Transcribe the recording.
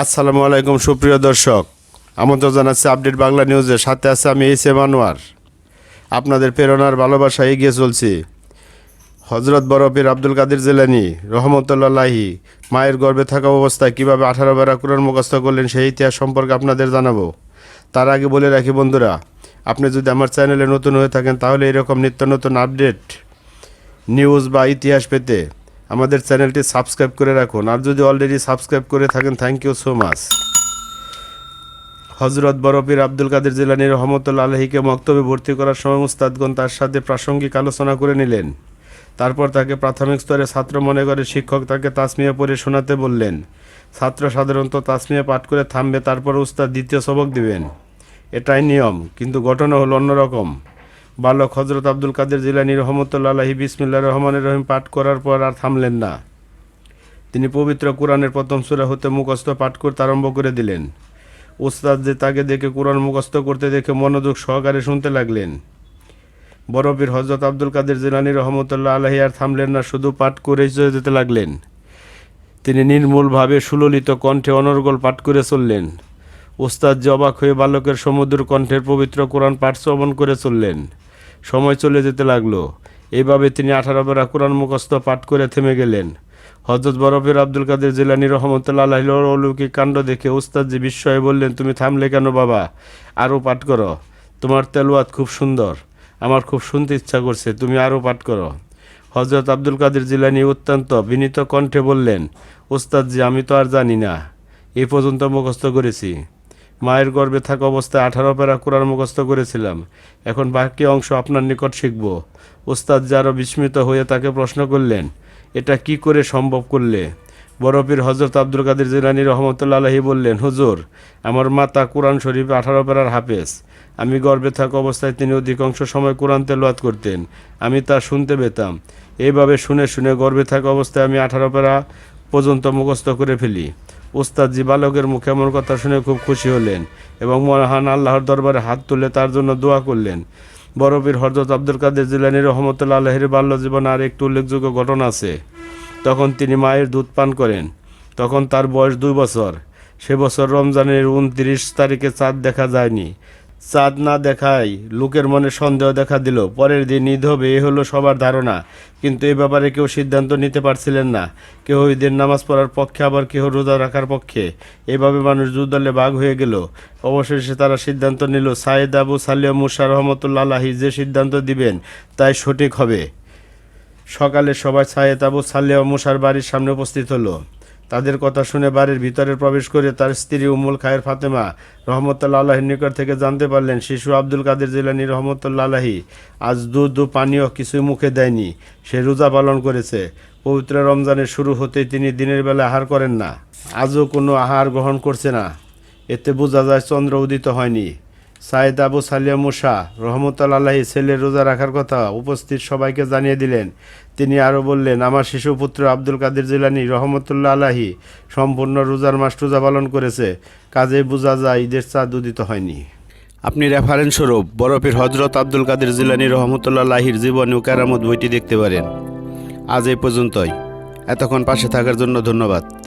আসসালামু আলাইকুম, সুপ্রিয় দর্শক। আমন্ত্রণ জানাচ্ছি আপডেট বাংলা নিউজের সাথে আছে আমি এইস এম আনোয়ার। আপনাদের প্রেরণার ভালোবাসা এগিয়ে চলছি। হজরত বরফির আব্দুল কাদের জেলানি, রহমতুল্লাহি, মায়ের গর্ভে থাকা অবস্থায় কীভাবে আঠারো বেড়া কোরআন মুখস্থ করলেন সেই ইতিহাস সম্পর্কে আপনাদের জানাব। তার আগে বলে রাখি বন্ধুরা, আপনি যদি আমার চ্যানেলে নতুন হয়ে থাকেন, তাহলে এরকম নিত্য নতুন আপডেট, নিউজ বা ইতিহাস পেতে আমাদের চ্যানেলটি সাবস্ক্রাইব করে রাখুন। আর যদি অলরেডি সাবস্ক্রাইব করে থাকেন থ্যাংক ইউ সো মাচ হজরত বরফির আব্দুল কাদের জিলানি রহমতুল্লা আলহীকে মক্তবে ভর্তি করার সময় মুস্তাদগণ তার সাথে প্রাসঙ্গিক আলোচনা করে নিলেন। তারপর তাকে প্রাথমিক স্তরে ছাত্র মনে করে শিক্ষক তাকে তাসমিয়া পড়ে শোনাতে বললেন। ছাত্র সাধারণত তাসমিয়া পাঠ করে থামবে, তারপর উস্তাদ দ্বিতীয় সবক দিবেন। এটাই নিয়ম, কিন্তু ঘটনা হলো অন্যরকম। বালক হজরত আব্দুল কাদের জিলানি রহমতুল্লা আলহী বিসমিল্লা রহমানের রহিম পাঠ করার পর আর থামলেন না। তিনি পবিত্র কোরআনের প্রথম সূরা হতে মুখস্থ পাঠ করতে আরম্ভ করে দিলেন। ওস্তাদ যে তাকে দেখে কোরআন মুখস্থ করতে দেখে মনোযোগ সহকারে শুনতে লাগলেন। বরফির হজরত আব্দুল কাদের জিলানি রহমতুল্লাহ আলহী আর থামলেন না, শুধু পাঠ করেই চলে যেতে লাগলেন। তিনি নির্মূলভাবে সুললিত কণ্ঠে অনর্গল পাঠ করে চললেন। ওস্তাদ যে অবাক হয়ে বালকের সমুদ্র কণ্ঠের পবিত্র কোরআন পাঠ শ্রবণ করে চললেন। সময় চলে যেতে লাগল। এইভাবে তিনি আঠারো বেড়া কোরআন মুখস্থ পাঠ করে থেমে গেলেন। হজরত বরফের আব্দুল কাদের জেলানি রহমতুল্লাহ অলৌকিক কাণ্ড দেখে উস্তাদ যে বিস্ময়ে বললেন, তুমি থামলে কেন বাবা? আরও পাঠ করো। তোমার তেলোয়াত খুব সুন্দর। আমার খুব শুনতে ইচ্ছা করছে, তুমি আরও পাঠ করো। হজরত আব্দুল কাদের জিলানি অত্যন্ত বিনীত কণ্ঠে বললেন ওস্তাদ জি আমি তো আর জানি না। এই পর্যন্ত মুখস্থ করেছি। মায়ের গর্ভে থাকা অবস্থায় আঠারো প্যারা কোরআন মুখস্থ করেছিলাম। এখন বাকি অংশ আপনার নিকট শিখব। ওস্তাদ যে আরও বিস্মিত হয়ে তাকে প্রশ্ন করলেন, এটা কি করে সম্ভব করলে? বরফির হজরত আব্দুল কাদের জিলানি রহমতুল্লা আলহী বললেন, হুজুর, আমার মাতা কোরআন শরীফ আঠারো প্যারার হাফেজ। আমি গর্বে থাকা অবস্থায় তিনি অধিকাংশ সময় কোরআন তেলাওয়াত করতেন। আমি তা শুনতে পেতাম। এইভাবে শুনে শুনে গর্বে থাকা অবস্থায় আমি আঠারো প্যারা পর্যন্ত মুখস্থ করে ফেলি। উস্তাদজি বালকের মুখে এমন কথা শুনে খুব খুশি হলেন এবং মহান আল্লাহর দরবারে হাত তুলে তার জন্য দোয়া করলেন। বরফির হরজত আব্দুল কাদের জিলানি রহমতুল্লা আলহের বাল্য জীবনে আর একটি উল্লেখযোগ্য ঘটনা আছে। তখন তিনি মায়ের দুধ পান করেন। তখন তার বয়স দুই বছর। সে বছর রমজানের উনত্রিশ তারিখে চাঁদ দেখা যায়নি। চাঁদ না দেখায় লোকের মনে সন্দেহ দেখা দিল। পরের দিন ঈদ হবে, এ হলো সবার ধারণা। কিন্তু এ ব্যাপারে কেউ সিদ্ধান্ত নিতে পারছিলেন না। কেউ ঈদের নামাজ পড়ার পক্ষে, আবার কেউ রোজা রাখার পক্ষে। এভাবে মানুষ দুদলে ভাগ হয়ে গেল। অবশেষে তারা সিদ্ধান্ত নিল সাইদ আবু সালিয়া মুসা রহমতুল্লা আলাহি যে সিদ্ধান্ত দিবেন, তাই সঠিক হবে। সকালে সবাই সায়েদ আবু সাল্লিয়া মুসার বাড়ির সামনে উপস্থিত হলো। তাদের কথা শুনে বাড়ির ভিতরে প্রবেশ করে তার স্ত্রী উমুল খায়ের ফাতেমা রহমতুল্লা আল্লাহির নিকট থেকে জানতে পারলেন, শিশু আব্দুল কাদের জিলানি রহমতুল্লা আলাহি আজ দুধ ও পানীয় কিছুই মুখে দেয়নি। সে রোজা পালন করেছে। পবিত্র রমজানের শুরু হতেই তিনি দিনের বেলা আহার করেন না। আজও কোনো আহার গ্রহণ করছে না। এতে বোঝা যায় চন্দ্র উদিত হয়নি। সাইদ আবু সালিয়া মুসা রহমতুল্লাহি ছেলে রোজা রাখার কথা উপস্থিত সবাইকে জানিয়ে দিলেন। তিনি আরও বললেন, আমার শিশুপুত্র আব্দুল কাদের জিলানি রহমতুল্লাহ আলাহি সম্পূর্ণ রোজার মাস রোজা পালন করেছে। কাজে বোঝা যায় ঈদের চাঁদ উদিত হয়নি। আপনি রেফারেন্স স্বরূপ বরফের হজরত আব্দুল কাদের জিলানি রহমতুল্লাহ লাহির জীবনী ও কেরামত বইটি দেখতে পারেন। আজ এই পর্যন্তই। এতক্ষণ পাশে থাকার জন্য ধন্যবাদ।